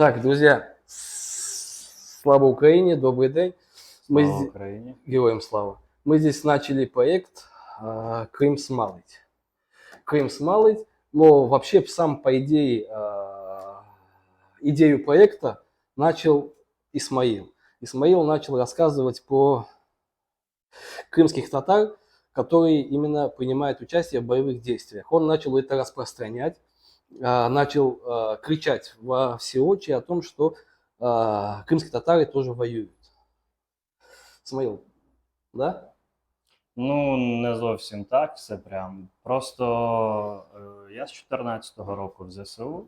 Так, друзья, слава Украине, добрый день. Мы Слава Україні. Героям слава. Мы здесь начали проект а, Крым смалыть. Крым смалыть, но вообще сам по идее а, идею проекта начал Исмаил. Исмаил начал рассказывать про крымских татар, которые именно принимают участие в боевых действиях. Он начал это распространять, начал а, кричать во всеочие о том, что а, крымские татары тоже воюют. Исмаил, да? Ну, не зовсім так, все прям. Просто е, я з 14-го року в ЗСУ.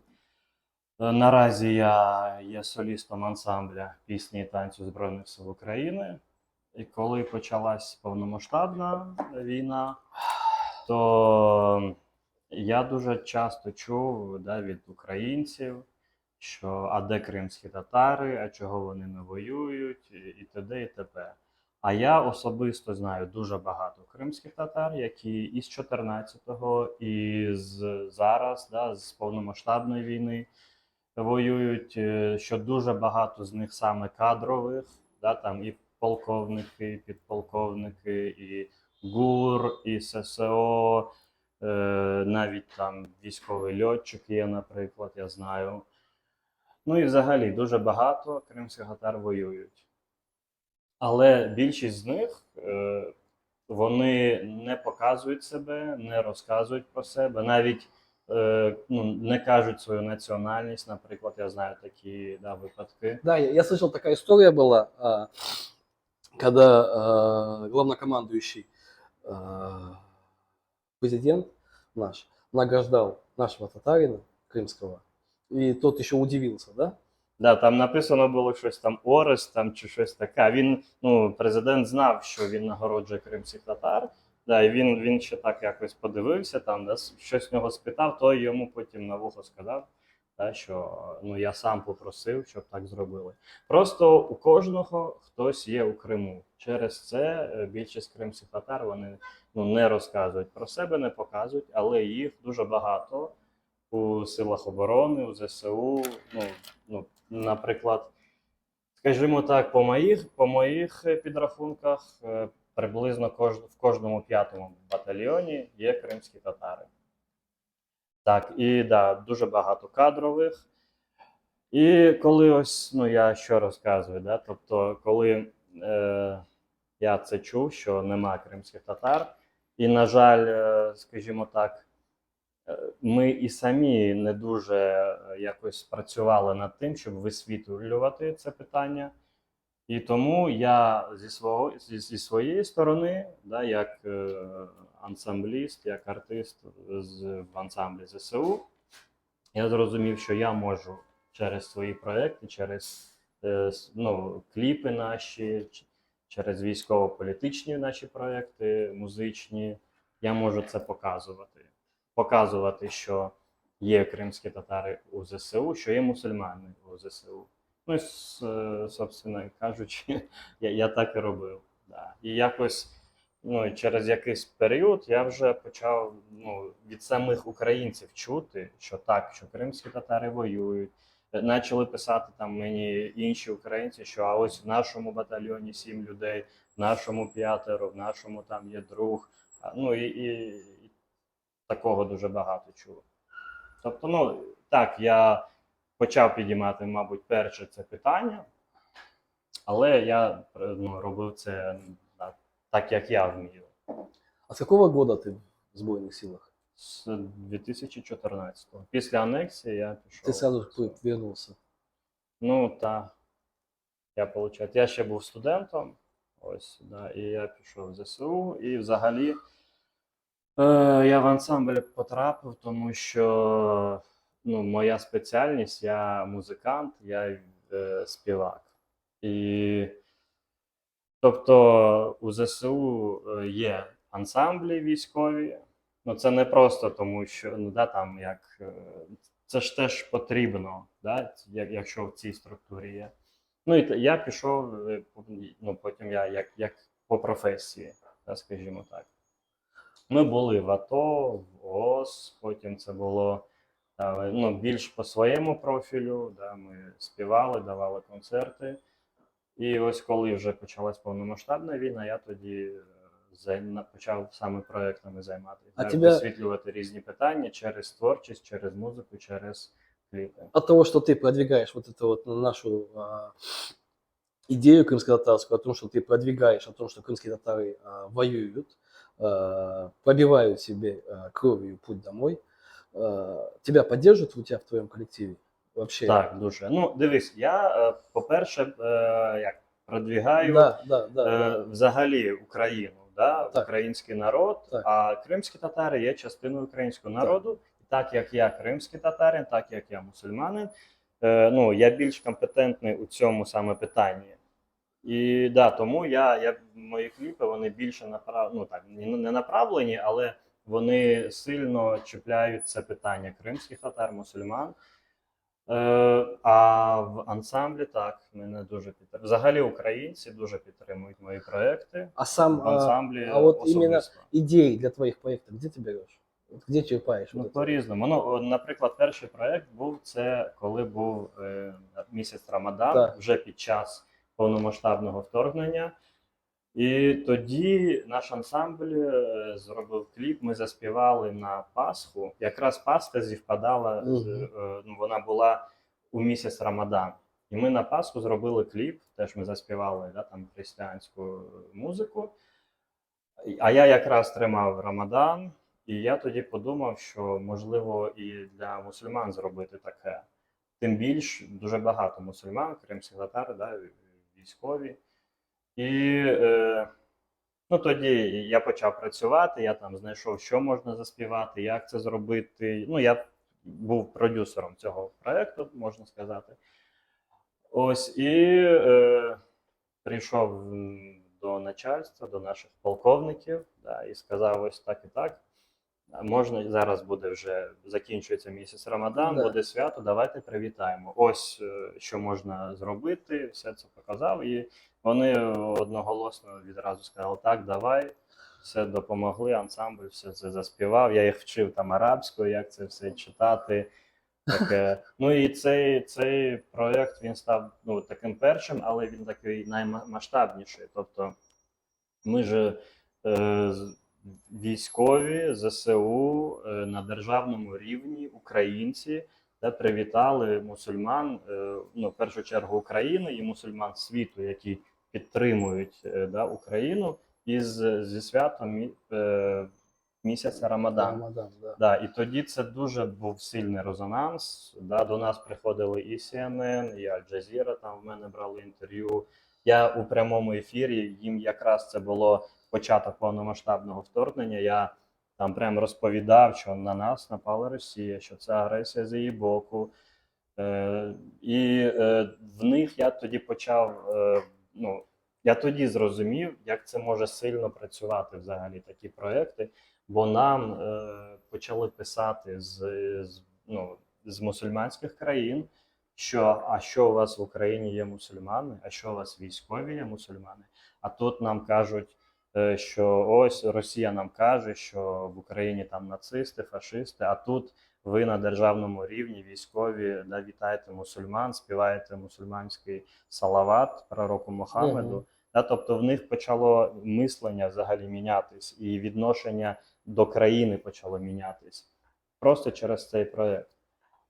Е, Наразі я є солістом ансамбля пісні і танцю Збройних сил України. І коли почалась повномасштабна війна, то я дуже часто чув да, від українців, що а де кримські татари, а чого вони не воюють, і т.д. і т.п. А я особисто знаю дуже багато кримських татар, які із 14-го, і з зараз, да, з повномасштабної війни воюють, е, що дуже багато з них саме кадрових, да, там і полковники, і підполковники, і ГУР, і ССО, навіть там військовий льотчик є, наприклад, я знаю. Ну і взагалі дуже багато кримських татар воюють. Але більшість з них е, вони не показують себе, не розказують про себе, навіть е, ну, не кажуть свою національність. Наприклад, я знаю такі да, випадки. Да, я, я слышал, такая история была, а, когда главнокомандующий президент наш награждал нашего татарина крымского, и тот еще удивился, да? Да, там написано було щось там Орест там чи щось таке. Він, ну, президент знав, що він нагороджує кримських татар. Да, і він, він ще так якось подивився, там, да, щось в нього спитав, той йому потім на вухо сказав, да, що ну, я сам попросив, щоб так зробили. Просто у кожного хтось є у Криму. Через це е, більшість кримських татар вони ну, не розказують про себе, не показують, але їх дуже багато у силах оборони, у ЗСУ. Ну, ну, наприклад, скажімо так, по моїх, по моїх підрахунках, е, приблизно кож, в кожному п'ятому батальйоні є кримські татари. Так, і да, дуже багато кадрових. І коли ось, ну я що розказую, да? тобто, коли е, я це чув, що нема кримських татар, і, на жаль, е, скажімо так, е, ми і самі не дуже е, якось працювали над тим, щоб висвітлювати це питання. І тому я зі, свого, зі, зі своєї сторони, да, як ансамбліст, як артист з, в ансамблі ЗСУ, я зрозумів, що я можу через свої проекти, через ну, кліпи наші, через військово-політичні наші проекти, музичні, я можу це показувати. Показувати, що є кримські татари у ЗСУ, що є мусульмани у ЗСУ. Ну, і, собственно кажучи, я, я так і робив. Да. І якось ну, через якийсь період я вже почав ну, від самих українців чути, що так, що кримські татари воюють. Почали писати там мені інші українці, що а ось в нашому батальйоні сім людей, в нашому п'ятеро, в нашому там є друг. Ну і, і, і такого дуже багато чув. Тобто, ну так, я почав підіймати, мабуть, перше це питання, але я ну, робив це так, як я вмію. А с какого года ты в сбойных силах? З 2014-го. Після анексії я пішов. Ты сразу вернулся. Ну так. Я получаю. Я ще був студентом. Ось, да, і я пішов в ЗСУ. І взагалі е, я в ансамбль потрапив, тому що ну, моя спеціальність, я музикант, я е, співак. І тобто у ЗСУ е, є ансамблі військові. Ну, це не просто тому, що ну, да, там як. е, це ж теж потрібно, да, як- якщо в цій структурі є. Ну і я пішов, е, ну потім я як, як по професії, да, скажімо так. Ми були в АТО, в ООС, потім це було Але, ну, більш по своєму профілю, да, ми співали, давали концерти. І ось коли вже почалась повномасштабна війна, я тоді е, почав саме проектами займатися. А так, тебе- висвітлювати різні питання через творчість, через музику, через кліпи. От того, что ты продвигаешь вот эту вот нашу а, идею крымско-татарскую, о том, что ты продвигаешь, о том, что крымские татары а, воюют, а, пробивают себе а, кровью путь домой, а, тебя поддерживают у тебя в твоем коллективе? Вообще? Так, дуже. Ну, дивись, я, е, по-перше, е, як продвігаю Да, да, да. е, да. взагалі Україну, да, Так. український народ, Так. а кримські татари є частиною українського народу. І так як я кримський татарин, так як я мусульманин, е, ну, я більш компетентний у цьому саме питанні. І да, тому я, я мої кліпи вони більше направ... ну, так, не не направлені, але вони сильно чіпляють це питання кримських татар, мусульман. Е, а в ансамблі так, мене дуже підтримують. Взагалі українці дуже підтримують мої проекти. А сам В ансамблі а вот особисто. именно идеи для твоих проектов где ты берешь? Вот Где черпаешь? Ну, по-різному. Ну, наприклад, перший проект був це коли був е, місяць Рамадан, Так. вже під час повномасштабного вторгнення. І тоді наш ансамбль е, зробив кліп. Ми заспівали на Пасху. Якраз Пасха зівпадала, з, е, ну, вона була у місяць Рамадан. І ми на Пасху зробили кліп. Теж ми заспівали да, там християнську музику. А я якраз тримав Рамадан, і я тоді подумав, що можливо і для мусульман зробити таке. Тим більш дуже багато мусульман, кримських татар, да, військові. І е, ну, тоді я почав працювати, я там знайшов, що можна заспівати, як це зробити. Ну, я був продюсером цього проєкту, можна сказати. Ось і е, прийшов до начальства, до наших полковників, да, і сказав: ось так і так. Можна зараз буде вже закінчується місяць Рамадан, Да. буде свято. Давайте привітаємо. Ось е, що можна зробити. Все це показав. І вони одноголосно відразу сказали: так, давай. Все допомогли, ансамбль все це заспівав. Я їх вчив там арабською, як це все читати. Таке. Ну і цей, цей проєкт він став ну, таким першим, але він такий наймасштабніший. Тобто ми ж е, військові ЗСУ е, на державному рівні, українці, де привітали мусульман, е, ну, в першу чергу України і мусульман світу, які підтримують е, да, Україну із зі святом місяця Рамадан. Рамадан, да. Да, і тоді це дуже був сильний резонанс. Да, до нас приходили і CNN, і Аль Джазіра там в мене брали інтерв'ю. Я у прямому ефірі їм якраз це було початок повномасштабного вторгнення. Я там прям розповідав, що на нас напала Росія, що це агресія з її боку. Е, і е, в них я тоді почав. Е, ну, я тоді зрозумів, як це може сильно працювати взагалі такі проекти бо нам е, почали писати з, з, ну, з мусульманських країн, що а що у вас в Україні є мусульмани, а що у вас військові є мусульмани. А тут нам кажуть, е, що ось Росія нам каже, що в Україні там нацисти, фашисти, а тут ви на державному рівні військові да, вітаєте мусульман, співаєте мусульманський салават пророку Мухаммеду. Мгм. Да, тобто в них почало мислення взагалі мінятись, і відношення до країни почало мінятись просто через цей проект.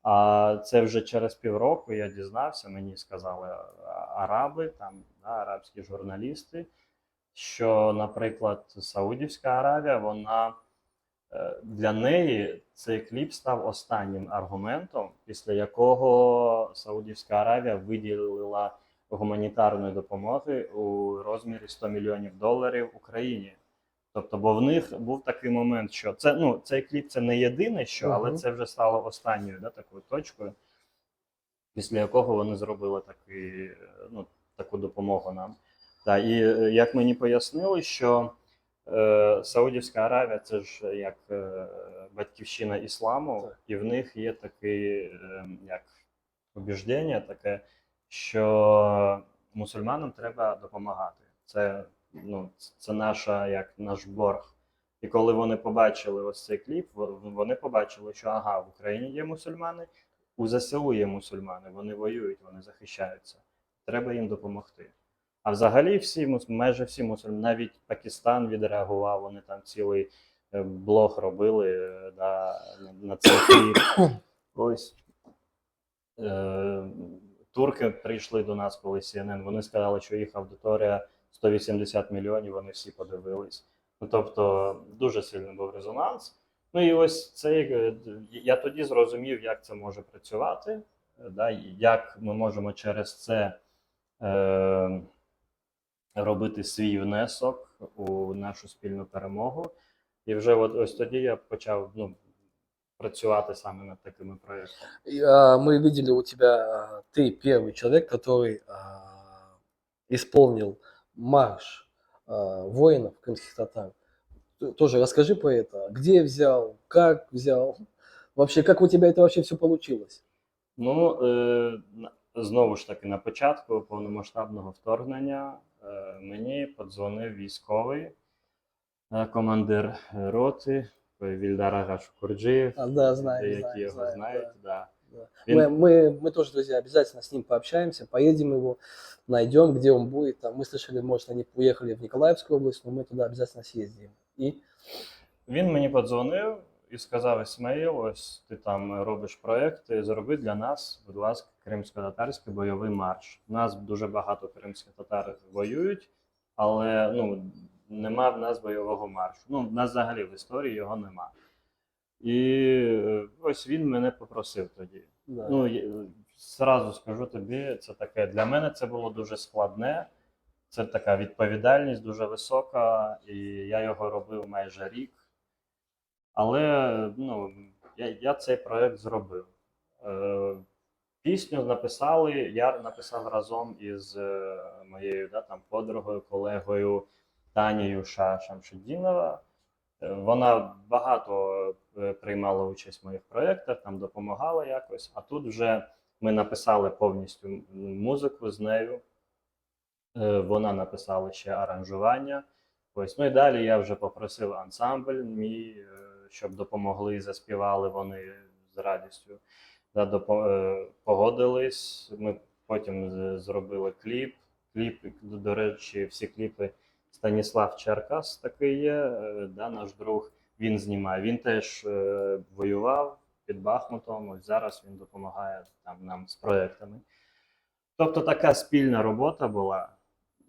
А це вже через півроку я дізнався, мені сказали араби, там да, арабські журналісти, що, наприклад, Саудівська Аравія, вона е, для неї цей кліп став останнім аргументом, після якого Саудівська Аравія виділила гуманітарної допомоги у розмірі 100 мільйонів доларів Україні. Тобто, бо в них був такий момент, що це ну цей кліп це не єдине, що, але це вже стало останньою да, такою точкою, після якого вони зробили такий, ну, таку допомогу нам. Та, і е, як мені пояснили, що е, Саудівська Аравія це ж як е, батьківщина ісламу, Так. і в них є таке е, як убіждення, таке, що мусульманам треба допомагати. Це, ну, це наша як наш борг І коли вони побачили ось цей кліп, вони побачили, що ага, в Україні є мусульмани, у ЗСУ є мусульмани, вони воюють, вони захищаються. Треба їм допомогти. А взагалі всі майже всі мусульмани, навіть Пакистан відреагував, вони там цілий е, блог робили е, да, на, цей кліп. Ось. Е, турки прийшли до нас, коли CNN, вони сказали, що їх аудиторія 180 мільйонів, вони всі подивились. Ну, тобто дуже сильний був резонанс. Ну і ось цей е, я тоді зрозумів, як це може працювати, е, да, і як ми можемо через це е, робити свій внесок у нашу спільну перемогу. І вже от ось тоді я почав ну, працювати саме над такими проєктами. И, а, Мы видели у тебя, а, ты первый человек, который а, исполнил марш а, воинов крымских татар. Т- Тоже расскажи про это. Где взял, как взял? Вообще, как у тебя это вообще все получилось? Ну, е, на- знову ж таки, на початку повномасштабного вторгнення е, мені подзвонив військовий е, командир роти Вільдар Ага Шукурджиєв, А, да, знаю, деякі знаю, його знаю, знають. Да. Да. Він- Мы, мы, мы тоже, друзья, обязательно с ним пообщаемся, поедем его, найдем, где он будет. Там, мы слышали, может, они уехали в Николаевскую область, но мы туда обязательно съездим. И Він мені подзвонив і сказав: Ісмаїл, ось ти там робиш проекти, зроби для нас, будь ласка, кримсько-татарський бойовий марш. У нас дуже багато кримських татар воюють, але ну, нема в нас бойового маршу. Ну, в нас взагалі в історії його нема. І е, ось він мене попросив тоді. да. Ну, я- зразу скажу тобі, це таке для мене це було дуже складне. Це така відповідальність дуже висока, і я його робив майже рік. Але ну, я, я цей проект зробив. Е, пісню написали, я написав разом із е, моєю да, там, подругою, колегою Танією Ша Шамшидінова. Е, Вона багато е, приймала участь в моїх проєктах, там допомагала якось. А тут вже ми написали повністю музику з нею. Е, Вона написала ще аранжування. Ось, ну і далі я вже попросив ансамбль мій, е, щоб допомогли, заспівали вони з радістю. Да, погодились. Ми потім зробили кліп. Кліп, до речі, всі кліпи Станіслав Черкас такий є, е, да, наш друг. Він знімає. Він теж е, воював під Бахмутом. Ось зараз він допомагає там нам з проектами. Тобто така спільна робота була.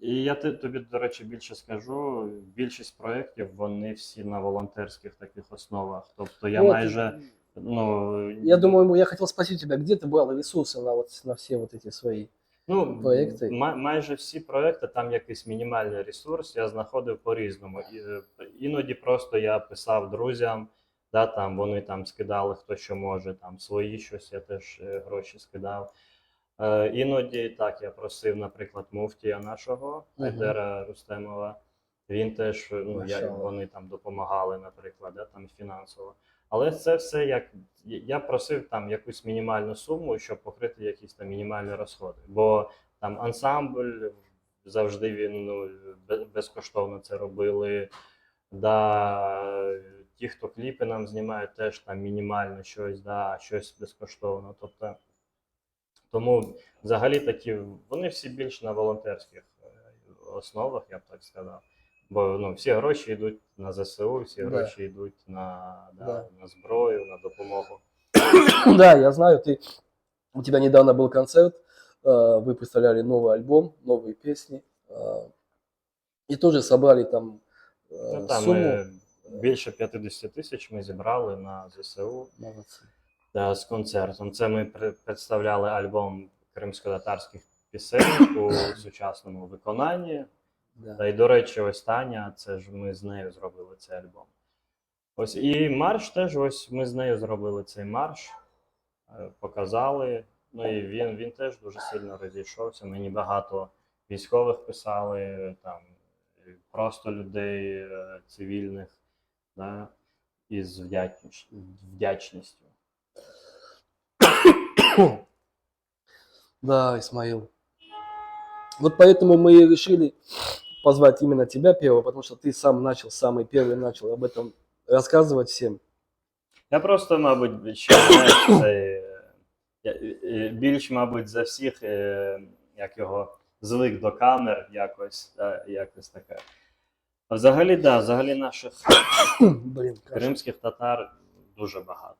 І я те- тобі, до речі, більше скажу. Більшість проєктів вони всі на волонтерських таких основах. Тобто я Вот, майже ну Я думаю, я хотел спросить тебя, где ты брал ресурсы на, вот, на все вот эти свои? Ну, проекти? май- майже всі проекти, там якийсь мінімальний ресурс, я знаходив по-різному. Е, Іноді просто я писав друзям, да, там, вони там скидали хто що може, там свої щось, я теж е, гроші скидав. Е, іноді так, я просив, наприклад, муфтія нашого. Айдера Рустемова. Він теж, ну, я, вони там допомагали, наприклад, да, там фінансово. Але це все як я просив там якусь мінімальну суму, щоб покрити якісь там мінімальні розходи. Бо там ансамбль завжди він ну, безкоштовно це робили. Да, ті, хто кліпи нам знімають, теж там мінімально щось, да, щось безкоштовно. Тобто, тому взагалі такі вони всі більш на волонтерських е, основах, я б так сказав. Бо ну, всі гроші йдуть на ЗСУ, всі Да. гроші йдуть на, да, Да. на зброю, на допомогу. Да, я знаю, ты, у тебя недавно был концерт, э, вы представляли новый альбом, новые песни, э, и тоже собрали там э, Ну, там сумму. е, більше 50 тисяч ми зібрали на ЗСУ Молодцы. да, з концертом. Це ми при- представляли альбом кримсько-татарських пісень у сучасному виконанні. Да. Та й, до речі, ось Таня, це ж ми з нею зробили цей альбом. Ось і марш теж ось ми з нею зробили цей марш, е, показали. Ну і він, він теж дуже сильно розійшовся. Мені багато військових писали, там просто людей е, цивільних, да, із вдячніш- вдячністю. Да, Исмаил. Вот поэтому мы и решили позвать именно тебя первого, потому что ты сам начал, самый первый начал об этом рассказывать всем. Я просто, мабуть, ще знаєш, цей, я- е, більш, мабуть, за всіх, е, як його звик до камер, якось, да, якось таке. А взагалі, да, взагалі наших Блин, кашель. кримських татар дуже багато.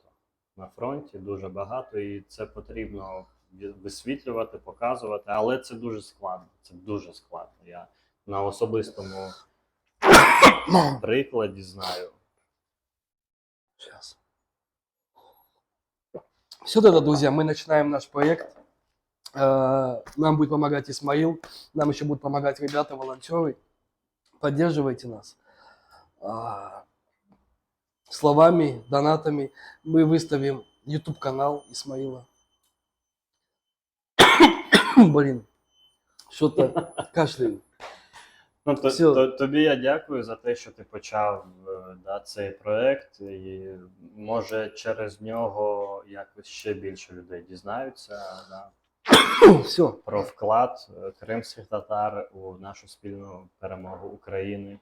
На фронті дуже багато, і це потрібно ві- висвітлювати, показувати, але це дуже складно. Це дуже складно. Я на особистому прикладі знаю. Сейчас. Все тогда, друзья, мы начинаем наш проект. Нам будет помогать Исмаил, нам еще будут помогать ребята, волонтеры. Поддерживайте нас. Словами, донатами мы выставим YouTube канал Исмаила. Блин, что-то кашляю. Ну, то, то, тобі я дякую за те, що ти почав е, да, цей проект, і може через нього якось ще більше людей дізнаються да, Все, про вклад е, кримських татар у нашу спільну перемогу України.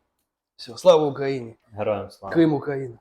все, слава Україні! Героям слава! Крим Украина.